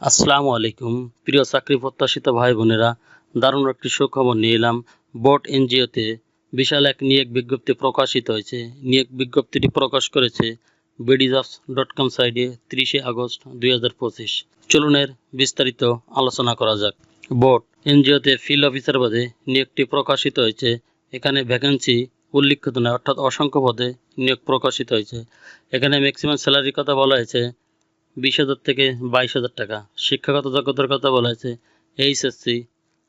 আসসালামু আলাইকুম। প্রিয় চাকরি প্রত্যাশিত ভাই বোনেরা, দারুণ একটি সুখবর নিয়ে এলাম। বোট এনজিওতে বিশাল এক নিয়োগ বিজ্ঞপ্তি প্রকাশিত হয়েছে। নিয়োগ বিজ্ঞপ্তিটি প্রকাশ করেছে বিডিজবস ডট কম সাইটে তিরিশে আগস্ট দুই হাজার পঁচিশ। চলুনের বিস্তারিত আলোচনা করা যাক। বোট এনজিওতে ফিল্ড অফিসার পদে নিয়োগটি প্রকাশিত হয়েছে। এখানে ভ্যাকেন্সি উল্লিখিত নয়, অর্থাৎ অসংখ্য পদে নিয়োগ প্রকাশিত হয়েছে। এখানে ম্যাক্সিমাম স্যালারির কথা বলা হয়েছে বিশ হাজার থেকে বাইশ হাজার টাকা। শিক্ষাগত যোগ্যতার কথা বলা হয়েছে এইচএসসি,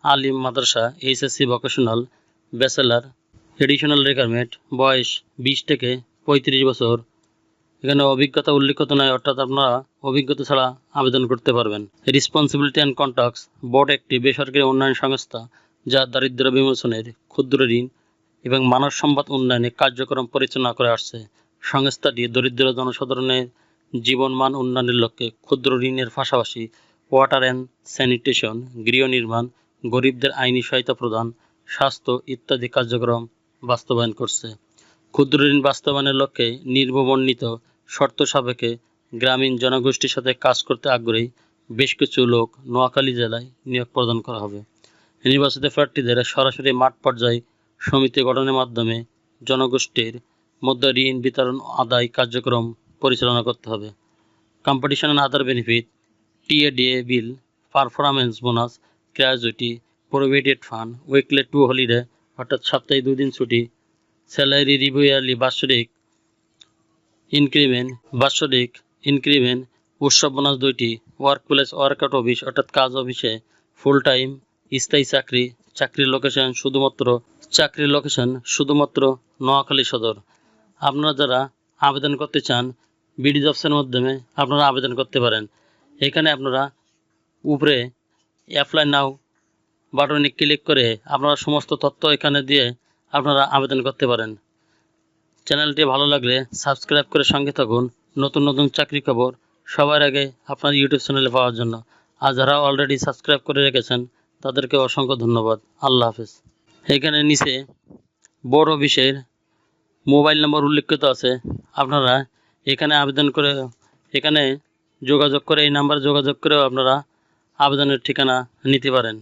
আলিম মাদ্রাসা, HSC vocational bachelor additional requirement বয়স বিশ থেকে পঁয়ত্রিশ বছর। এখানে অভিজ্ঞতা উল্লিখিত নয় অর্থাৎ আপনারা অভিজ্ঞতা ছাড়া আবেদন করতে পারবেন। রেসপন্সিবিলিটি অ্যান্ড কন্ট্যাক্টস বোর্ড একটি বেসরকারি উন্নয়ন সংস্থা, যা দারিদ্র বিমোচনের ক্ষুদ্র ঋণ এবং মানব সম্পদ উন্নয়নে কার্যক্রম পরিচালনা করে আসছে। সংস্থাটি দরিদ্র জনসাধারণের জীবনমান উন্নয়নের লক্ষ্যে ক্ষুদ্র ঋণের পাশাপাশি ওয়াটার অ্যান্ড স্যানিটেশন গৃহ নির্মাণ, গরিবদের আইনি সহায়তা প্রদান, স্বাস্থ্য ইত্যাদি কার্যক্রম বাস্তবায়ন করছে। ক্ষুদ্র ঋণ বাস্তবায়নের লক্ষ্যে নির্বর্ণিত শর্ত সাপেক্ষে গ্রামীণ জনগোষ্ঠীর সাথে কাজ করতে আগ্রহী বেশ কিছু লোক নোয়াখালী জেলায় নিয়োগ প্রদান করা হবে। নির্বাচিত প্রার্থীদের সরাসরি মাঠ পর্যায়ে সমিতি গঠনের মাধ্যমে জনগোষ্ঠীর মধ্যে ঋণ বিতরণ আদায় কার্যক্রম পরিচালনা করতে হবে। Competition and other benefit TA DA bill performance bonus gratuity provident fund weekly two holiday অর্থাৎ সপ্তাহে দুদিন ছুটি স্যালারি রিভিউ ইয়ারলি বাৎসরিক ইনক্রিমেন্ট বাৎসরিক ইনক্রিমেন্ট উৎসব বোনাস দুইটি ওয়ার্ক প্লেস ওয়ার্কআউট অফিস অর্থাৎ কাজ অফিসে ফুল টাইম স্থায়ী চাকরি, চাকরির লোকেশন শুধুমাত্র, চাকরির লোকেশন শুধুমাত্র নোয়াখালী সদর। আপনারা যারা আবেদন করতে চান বিডি জবসের মাধ্যমে আপনারা আবেদন করতে পারেন। এখানে আপনারা উপরে অ্যাপ্লাই নাও বাটনে ক্লিক করে আপনারা সমস্ত তথ্য এখানে দিয়ে আপনারা আবেদন করতে পারেন। চ্যানেলটি ভালো লাগলে সাবস্ক্রাইব করে সঙ্গে থাকুন। নতুন নতুন চাকরি খবর সবার আগে আপনার ইউটিউব চ্যানেলে পাওয়ার জন্য। আর যারা অলরেডি সাবস্ক্রাইব করে রেখেছেন, তাদেরকে অসংখ্য ধন্যবাদ। আল্লাহ হাফেজ। এখানে নিচে বড় অফিসের মোবাইল নম্বর উল্লেখিত আছে। আপনারা এখানে আবেদন করে, এখানে যোগাযোগ করে, এই নাম্বার যোগাযোগ করেও আপনারা আবেদনের ঠিকানা নিতে পারেন।